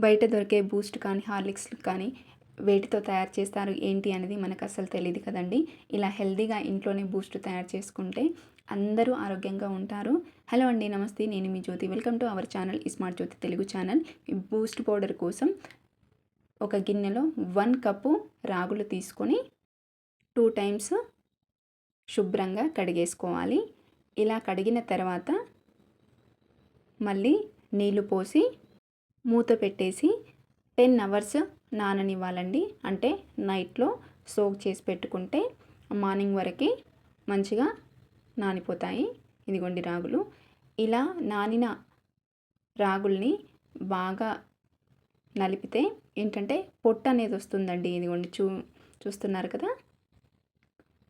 బయట దొరికే బూస్ట్ కానీ హార్లిక్స్ కానీ వేటితో తయారు చేస్తారు ఏంటి అనేది మనకు అసలు తెలియదు కదండి. ఇలా హెల్దీగా ఇంట్లోనే బూస్ట్ తయారు చేసుకుంటే అందరూ ఆరోగ్యంగా ఉంటారు. హలో అండి నమస్తే. నేను మీ Jyothi. Welcome to our channel smart Jyothi Telugu channel. ఈ బూస్ట్ పౌడర్ కోసం ఒక గిన్నెలో వన్ కప్పు రాగులు తీసుకొని టూ టైమ్స్ శుభ్రంగా కడిగేసుకోవాలి. ఇలా కడిగిన తర్వాత మళ్ళీ నీళ్ళు పోసి మూత పెట్టేసి టెన్ అవర్స్ నాననివ్వాలండి. అంటే నైట్లో సోక్ చేసి పెట్టుకుంటే మార్నింగ్ వరకు మంచిగా నానిపోతాయి. ఇదిగోండి రాగులు. ఇలా నానిన రాగుల్ని బాగా నలిపితే ఏంటంటే పొట్ట అనేది వస్తుందండి. ఇదిగోండి చూ చూస్తున్నారు కదా?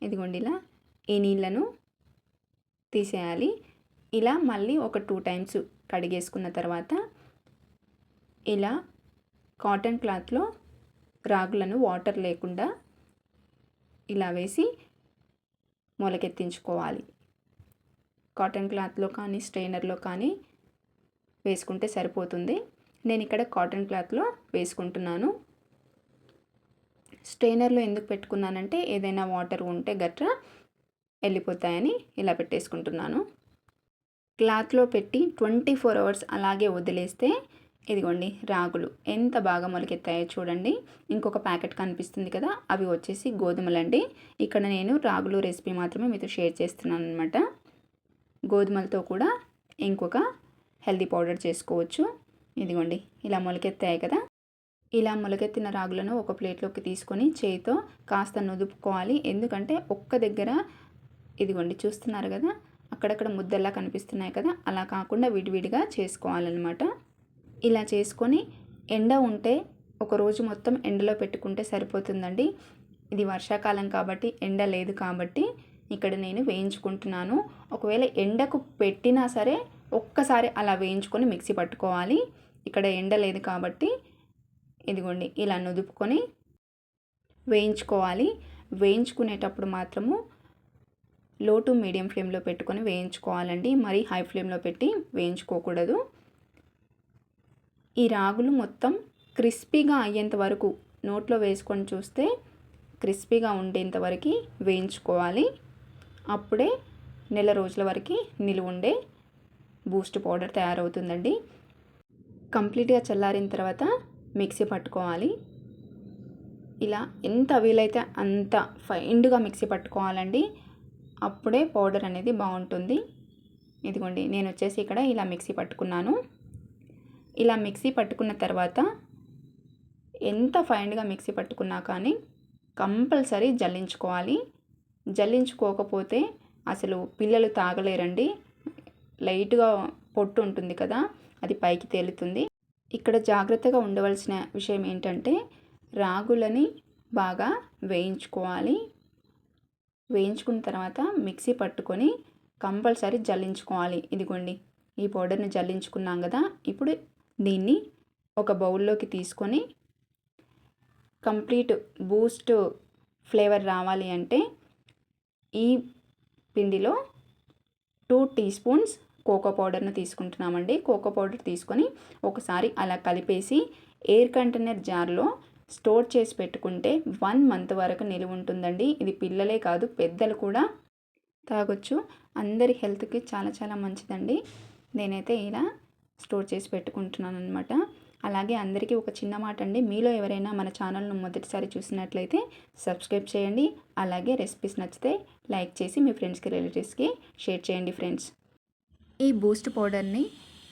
ఇదిగోండి ఇలా ఈ నీళ్ళను తీసేయాలి. ఇలా మళ్ళీ ఒక టూ టైమ్స్ కడిగేసుకున్న తర్వాత ఇలా కాటన్ క్లాత్లో రాగులను వాటర్ లేకుండా ఇలా వేసి మొలకెత్తించుకోవాలి. కాటన్ క్లాత్లో కానీ స్ట్రైనర్లో కానీ వేసుకుంటే సరిపోతుంది. నేను ఇక్కడ కాటన్ క్లాత్లో వేసుకుంటున్నాను. స్ట్రైనర్లో ఎందుకు పెట్టుకున్నానంటే ఏదైనా వాటర్ ఉంటే గట్రా వెళ్ళిపోతాయని ఇలా పెట్టేసుకుంటున్నాను. క్లాత్లో పెట్టి ట్వంటీ ఫోర్ అవర్స్ అలాగే వదిలేస్తే ఇదిగోండి రాగులు. ఎంత బాగా మొలకెత్తాయో చూడండి. ఇంకొక ప్యాకెట్ కనిపిస్తుంది కదా అవి వచ్చేసి గోధుమలండి. ఇక్కడ నేను రాగులు రెసిపీ మాత్రమే మీతో షేర్ చేస్తున్నాను అనమాట గోధుమలతో కూడా ఇంకొక హెల్దీ పౌడర్ చేసుకోవచ్చు. ఇదిగోండి ఇలా మొలకెత్తాయి కదా. ఇలా మొలకెత్తిన రాగులను ఒక ప్లేట్లోకి తీసుకొని చేయితో కాస్త నుదుపుకోవాలి. ఎందుకంటే ఒక్క దగ్గర ఇదిగోండి చూస్తున్నారు కదా అక్కడక్కడ ముద్దల్లా కనిపిస్తున్నాయి కదా అలా కాకుండా విడివిడిగా చేసుకోవాలన్నమాట. ఇలా చేసుకొని ఎండ ఉంటే ఒకరోజు మొత్తం ఎండలో పెట్టుకుంటే సరిపోతుందండి. ఇది వర్షాకాలం కాబట్టి ఎండ లేదు కాబట్టి ఇక్కడ నేను వేయించుకుంటున్నాను. ఒకవేళ ఎండకు పెట్టినా సరే ఒక్కసారి అలా వేయించుకొని మిక్సీ పట్టుకోవాలి. ఇక్కడ ఎండ లేదు కాబట్టి ఇదిగోండి ఇలా నుదుపుకొని వేయించుకోవాలి. వేయించుకునేటప్పుడు మాత్రము లో టు మీడియం ఫ్లేమ్లో పెట్టుకొని వేయించుకోవాలండి. మరీ హై ఫ్లేమ్లో పెట్టి వేయించుకోకూడదు. ఈ రాగులు మొత్తం క్రిస్పీగా అయ్యేంత వరకు నోట్లో వేసుకొని చూస్తే క్రిస్పీగా ఉండేంత వరకు వేయించుకోవాలి. అప్పుడే నెల రోజుల వరకు నిలువుండే బూస్ట్ పౌడర్ తయారవుతుందండి. కంప్లీట్గా చల్లారిన తర్వాత మిక్సీ పట్టుకోవాలి. ఇలా ఎంత వీలైతే అంత ఫైండ్గా మిక్సీ పట్టుకోవాలండి అప్పుడే పౌడర్ అనేది బాగుంటుంది. ఇదిగోండి నేను వచ్చేసి ఇక్కడ ఇలా మిక్సీ పట్టుకున్నాను. ఇలా మిక్సీ పట్టుకున్న తర్వాత ఎంత ఫైన్గా మిక్సీ పట్టుకున్నా కానీ కంపల్సరీ జల్లించుకోవాలి. జల్లించుకోకపోతే అసలు పిల్లలు తాగలేరండి. లైట్గా పొట్టు ఉంటుంది కదా అది పైకి తేలుతుంది. ఇక్కడ జాగ్రత్తగా ఉండవలసిన విషయం ఏంటంటే రాగులని బాగా వేయించుకోవాలి. వేయించుకున్న తర్వాత మిక్సీ పట్టుకొని కంపల్సరీ జల్లించుకోవాలి. ఇదిగోండి ఈ పౌడర్ని జల్లించుకున్నాం కదా ఇప్పుడు దీన్ని ఒక బౌల్లోకి తీసుకొని కంప్లీట్ బూస్ట్ ఫ్లేవర్ రావాలి అంటే ఈ పిండిలో టూ టీ స్పూన్స్ కోకో పౌడర్ను తీసుకుంటున్నామండి. కోకో పౌడర్ తీసుకొని ఒకసారి అలా కలిపేసి ఎయిర్ కంటైనర్ జార్లో స్టోర్ చేసి పెట్టుకుంటే వన్ మంత్ వరకు నిలువ ఉంటుందండి. ఇది పిల్లలే కాదు పెద్దలు కూడా తాగొచ్చు. అందరి హెల్త్కి చాలా చాలా మంచిదండి. నేనైతే ఇలా స్టోర్ చేసి పెట్టుకుంటున్నాను అనమాట అలాగే అందరికీ ఒక చిన్న మాట అండి. మీలో ఎవరైనా మన ఛానల్ను మొదటిసారి చూసినట్లయితే సబ్స్క్రైబ్ చేయండి. అలాగే రెసిపీస్ నచ్చితే లైక్ చేసి మీ ఫ్రెండ్స్కి రిలేటివ్స్కి షేర్ చేయండి ఫ్రెండ్స్. ఈ బూస్ట్ పౌడర్ని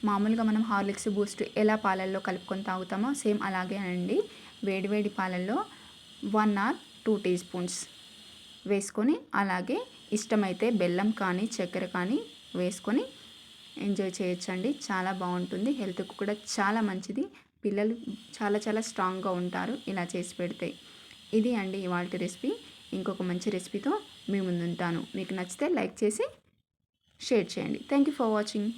మామూలుగా మనం హార్లిక్స్ బూస్ట్ ఎలా పాలల్లో కలుపుకొని తాగుతామో సేమ్ అలాగే అండి. వేడివేడి పాలల్లో one or two teaspoons వేసుకొని అలాగే ఇష్టమైతే బెల్లం కానీ చక్కెర కానీ వేసుకొని ఎంజాయ్ చేయొచ్చండి. చాలా బాగుంటుంది. హెల్త్కు కూడా చాలా మంచిది. పిల్లలు చాలా చాలా స్ట్రాంగ్గా ఉంటారు. ఇలా చేసి పెడితే. ఇది అండి ఇవాళ రెసిపీ. ఇంకొక మంచి రెసిపీతో మీ ముందుంటాను. మీకు నచ్చితే లైక్ చేసి షేర్ చేయండి. Thank you for watching.